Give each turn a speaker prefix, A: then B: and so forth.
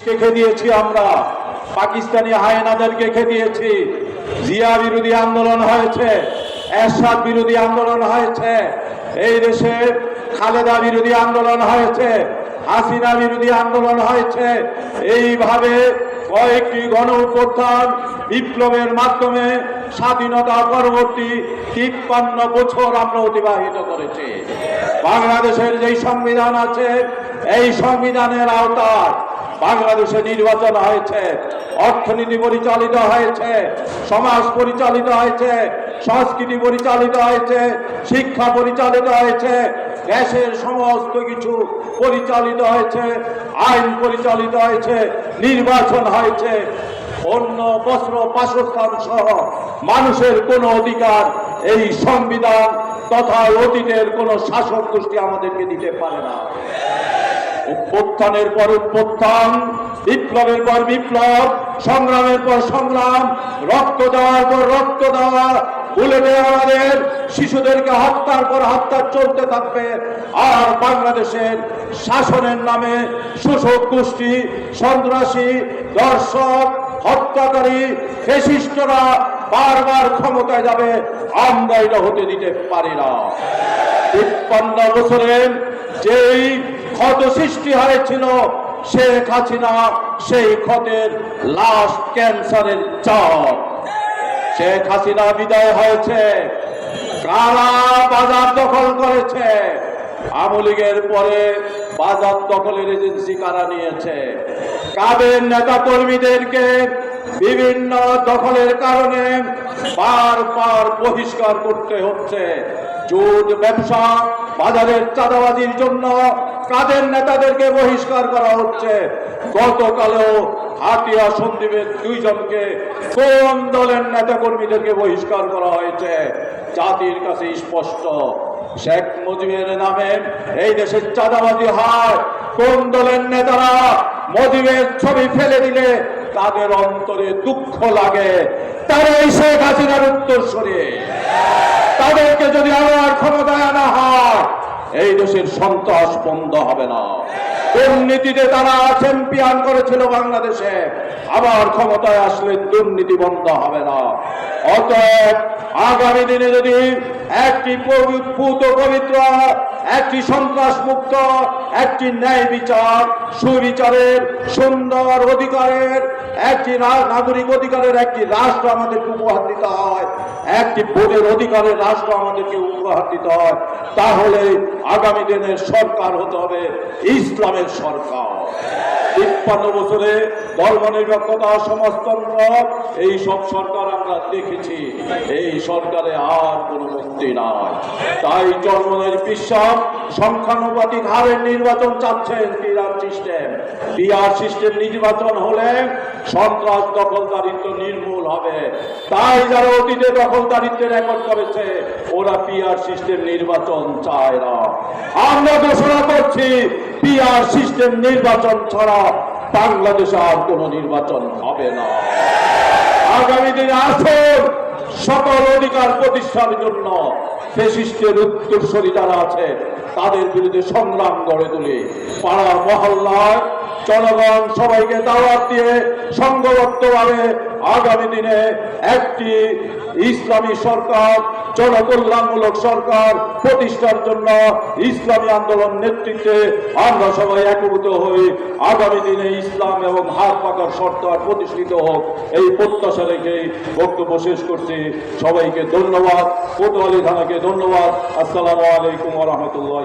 A: কে দিয়েছি আমরা। পাকিস্তানি হায়নাদেরকে খেদিয়েছি জিয়া বিরোধী আন্দোলন হয়েছে, এরশাদ বিরোধী আন্দোলন হয়েছে, এই দেশে খালেদা বিরোধী আন্দোলন হয়েছে, হাসিনা বিরোধী আন্দোলন হয়েছে। এইভাবে কয়েকটি গণ উত্থান বিপ্লবের মাধ্যমে স্বাধীনতা পরবর্তী তিপ্পান্ন বছর আমরা অতিবাহিত করেছি। বাংলাদেশের যেই সংবিধান আছে, এই সংবিধানের আওতায় বাংলাদেশে নির্বাচন হয়েছে, অর্থনীতি পরিচালিত হয়েছে, সমাজ পরিচালিত হয়েছে, সংস্কৃতি পরিচালিত হয়েছে, শিক্ষা পরিচালিত হয়েছে, দেশের সমস্ত কিছু পরিচালিত হয়েছে, আইন পরিচালিত হয়েছে, নির্বাচন হয়েছে। অন্য বস্ত্র বাসস্থান সহ মানুষের কোনো অধিকার এই সংবিধান তথা অতীতের কোনো শাসক গোষ্ঠী আমাদেরকে দিতে পারে না। উত্থানের পর উত্থান, বিপ্লবের পর বিপ্লব, সংগ্রামের পর সংগ্রাম, রক্ত দেওয়ার পর রক্ত দেওয়া বুলেটে আমাদের, শিশুদেরকে হত্যার পর হত্যা চলতে থাকবে। আর বাংলাদেশের শাসনের নামে শোষক গোষ্ঠী, সন্ত্রাসী, দর্শক, হত্যাকারী, ফেসিস্টরা বারবার ক্ষমতায় যাবে আমরা এটা হতে দিতে পারি না। তিপ্পান্ন বছরের যেই ক্ষত সৃষ্টি হয়েছিল শেখ হাসিনা, সেই ক্ষতের লাস্ট ক্যান্সারের চাপ শেখ হাসিনা বিদায় হয়েছে, কারা বাজার দখল করেছে? আওয়ামী লীগের পরে বাজার দখলের এজেন্সি কারা নিয়েছে? কাদের নেতা কর্মীদেরকে বিভিন্ন দখলের কারণে বারবার বহিষ্কার করতে হচ্ছে? জুট ব্যবসা, বাজারের চাঁদাবাজির জন্য কাদের নেতাদেরকে বহিষ্কার করা হচ্ছে? গতকালেও হাতিয়া সন্দীপের দুইজনকে কোন দলের নেতা কর্মীদেরকে বহিষ্কার করা হয়েছে। জাতির কাছে স্পষ্ট, শেখ মুজিবের নামে এই দেশের চাঁদাবাজি হয়। কোন দলের নেতারা মুজিবের ছবি ফেলে দিলে তাদের অন্তরে দুঃখ লাগে। তারা এই শেখ হাসিনার উত্তর সরিয়ে তাদেরকে যদি আবার ক্ষমতায় আনা হয় এই দেশের সন্ত্রাস বন্ধ হবে না। দুর্নীতিতে তারা চ্যাম্পিয়ন করেছিল বাংলাদেশে, আবার ক্ষমতায় আসলে দুর্নীতি বন্ধ হবে না। অতএব আগামী দিনে যদি একটি পবি- পবিত্র একটি সন্ত্রাস মুক্ত একটি ন্যায় বিচার, সুবিচারের, সুন্দর অধিকারের, একটি নাগরিক অধিকারের একটি রাষ্ট্র আমাদেরকে উপহার দিতে হয়, একটি ভোটের অধিকারের রাষ্ট্র আমাদেরকে উপহার দিতে হয়। তাহলে আগামী দিনের সরকার হতে হবে, ইসলামের সরকার। তিপ্পান্ন বছরে ধর্ম নিরপেক্ষতা সমাজতন্ত্র এই সব সরকার আমরা দেখেছি। এই সরকারে আর কোনো মুক্তি নাই। তাই জন্মনের বিশ্বাস, সংখ্যানুপাতিক হারের নির্বাচন চাচ্ছেন বিআর সিস্টেম। বিআর সিস্টেম নির্বাচন হলে সন্ত্রাস দখলদারিত্ব নির্মূল হবে। তাই যারা অতীতে দখলদারিত্বে রেকর্ড করেছে, ওরা পিআর সিস্টেম নির্বাচন চায় না। আমরা ঘোষণা করছি পিআর সিস্টেম নির্বাচন ছাড়া বাংলাদেশে আর কোনো নির্বাচন হবে না। আগামী দিনে আসুন, সকল অধিকার প্রতিষ্ঠার জন্য ফেসিস্টের উত্তরসূরি যারা আছে, তাদের বিরুদ্ধে সংগ্রাম গড়ে তুলে। পাড়া মহল্লায় জনগণ সবাইকে দাওয়াত দিয়ে সংঘবদ্ধভাবে আগামী দিনে একটি ইসলামী সরকার, জনকল্যাণমূলক সরকার প্রতিষ্ঠার জন্য ইসলামী আন্দোলন নেতৃত্বে আমরা সবাই একভূত হই। আগামী দিনে ইসলাম এবং হাত পাকার সরকার প্রতিষ্ঠিত হোক, এই প্রত্যাশা রেখে বক্তব্য শেষ করছি। সবাইকে ধন্যবাদ। কোতোয়ালি থানাকে ধন্যবাদ। আসসালামু আলাইকুম রহমতুল্লাহ